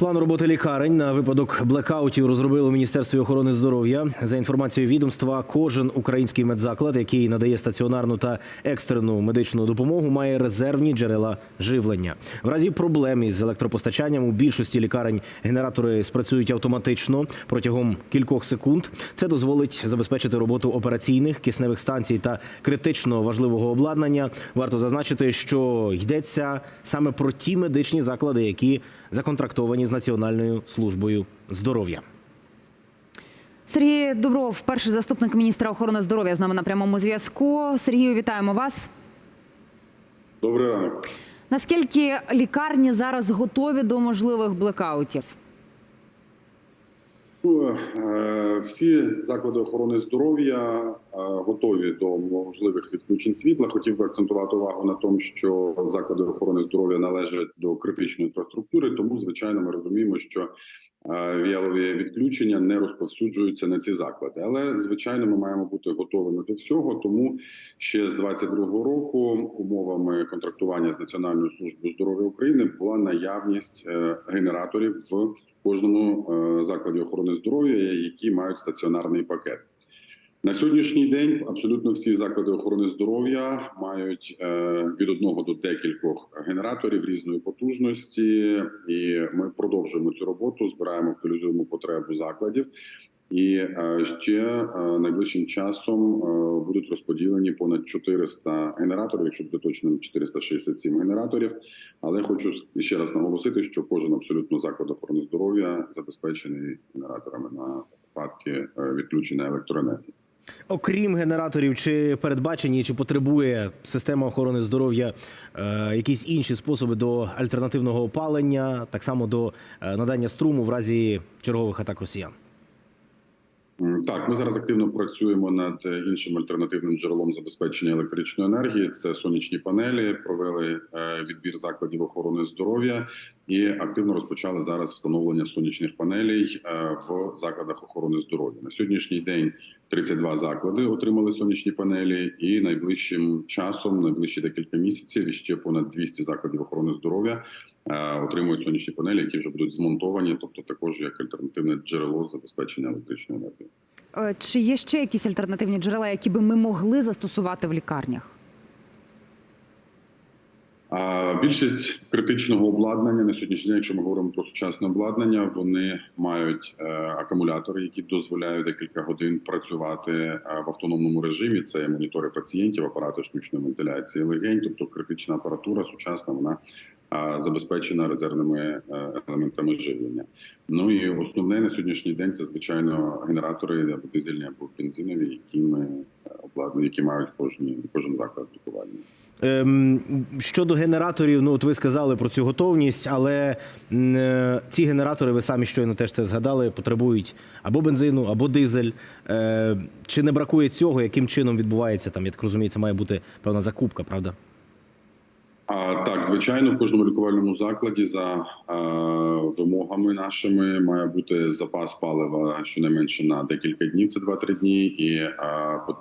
План роботи лікарень на випадок блекаутів розробили у Міністерстві охорони здоров'я. За інформацією відомства, кожен український медзаклад, який надає стаціонарну та екстрену медичну допомогу, має резервні джерела живлення. В разі проблем із електропостачанням у більшості лікарень генератори спрацюють автоматично протягом кількох секунд. Це дозволить забезпечити роботу операційних кисневих станцій та критично важливого обладнання. Варто зазначити, що йдеться саме про ті медичні заклади, які законтрактовані з Національною службою здоров'я. Сергій Дубров, перший заступник міністра охорони здоров'я, з нами на прямому зв'язку. Сергію, вітаємо вас. Добрий ранок. Наскільки лікарні зараз готові до можливих блекаутів? Ну, е, Всі заклади охорони здоров'я е, готові до можливих відключень світла. Хотів би акцентувати увагу на тому, що заклади охорони здоров'я належать до критичної інфраструктури, тому звичайно ми розуміємо, що е, віялові відключення не розповсюджуються на ці заклади. Але звичайно, ми маємо бути готовими до всього. Тому ще з 22-го року умовами контрактування з Національною службою здоров'я України була наявність генераторів в кожному е, закладі охорони здоров'я, які мають стаціонарний пакет. На сьогоднішній день абсолютно всі заклади охорони здоров'я мають е, від одного до декількох генераторів різної потужності, і ми продовжуємо цю роботу, збираємо, актуалізуємо потребу закладів. І е, ще е, найближчим часом е, будуть розподілені понад 400 генераторів, якщо буде точно 467 генераторів. Але хочу ще раз наголосити, що кожен абсолютно заклад охорони здоров'я забезпечений генераторами на випадки відключення електроенергії. Окрім генераторів, чи передбачені, чи потребує система охорони здоров'я е, якісь інші способи до альтернативного опалення, так само до надання струму в разі чергових атак росіян? Так, ми зараз активно працюємо над е, іншим альтернативним джерелом забезпечення електричної енергії. Це сонячні панелі. Провели е, відбір закладів охорони здоров'я і активно розпочали зараз встановлення сонячних панелей е, в закладах охорони здоров'я. На сьогоднішній день 32 заклади отримали сонячні панелі, і найближчим часом, найближчі декілька місяців, ще понад 200 закладів охорони здоров'я е, отримують сонячні панелі, які вже будуть змонтовані, тобто також як альтернативне джерело забезпечення електричної енергії. Е, Чи є ще якісь альтернативні джерела, які би ми могли застосувати в лікарнях? Більшість критичного обладнання на сьогоднішній день, якщо ми говоримо про сучасне обладнання, вони мають е, акумулятори, які дозволяють декілька годин працювати е, в автономному режимі. Це монітори пацієнтів, апарати штучної вентиляції легень, тобто критична апаратура сучасна, вона забезпечена резервними е, елементами живлення. Ну і основне на сьогоднішній день це звичайно генератори або дизельні або бензинові, які ми обладнані, які мають кожні кожен заклад лікування. Ем, щодо генераторів, ну от ви сказали про цю готовність, але е, ці генератори, ви самі щойно теж це згадали, потребують або бензину, або дизель. Е, чи не бракує цього? Яким чином відбувається там? Я так розумію, це має бути певна закупка, правда? Так, звичайно, в кожному лікувальному закладі за е, вимогами нашими має бути запас палива щонайменше на декілька днів, це 2-3 дні, і е,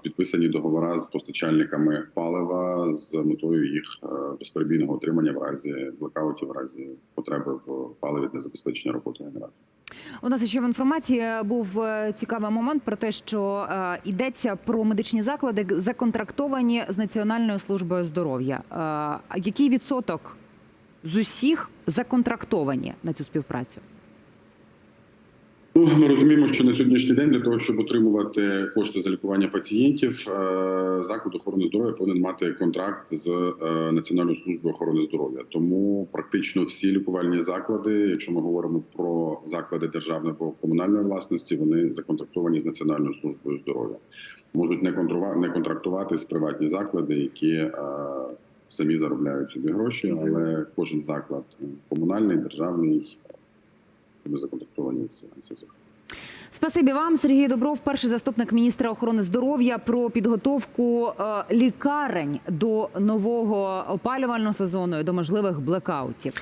підписані договори з постачальниками палива з метою їх е, безперебійного отримання в разі блекаутів, в разі потреби в паливі для забезпечення роботи генератора. У нас ще в інформації був е, цікавий момент про те, що е, йдеться про медичні заклади, законтрактовані з Національною службою здоров'я. Який відсоток з усіх законтрактовані на цю співпрацю? Ну, ми розуміємо, що на сьогоднішній день для того, щоб отримувати кошти за лікування пацієнтів, е, заклад охорони здоров'я повинен мати контракт з е, Національною службою охорони здоров'я. Тому практично всі лікувальні заклади, якщо ми говоримо про заклади державної або комунальної власності, вони законтрактовані з Національною службою здоров'я. Можуть не контрактувати з приватні заклади, які е, самі заробляють собі гроші, але кожен заклад е, комунальний, державний. Ми законтрактовані з НСЗУ. Спасибі вам, Сергій Добров, перший заступник міністра охорони здоров'я, про підготовку е, лікарень до нового опалювального сезону і до можливих блекаутів.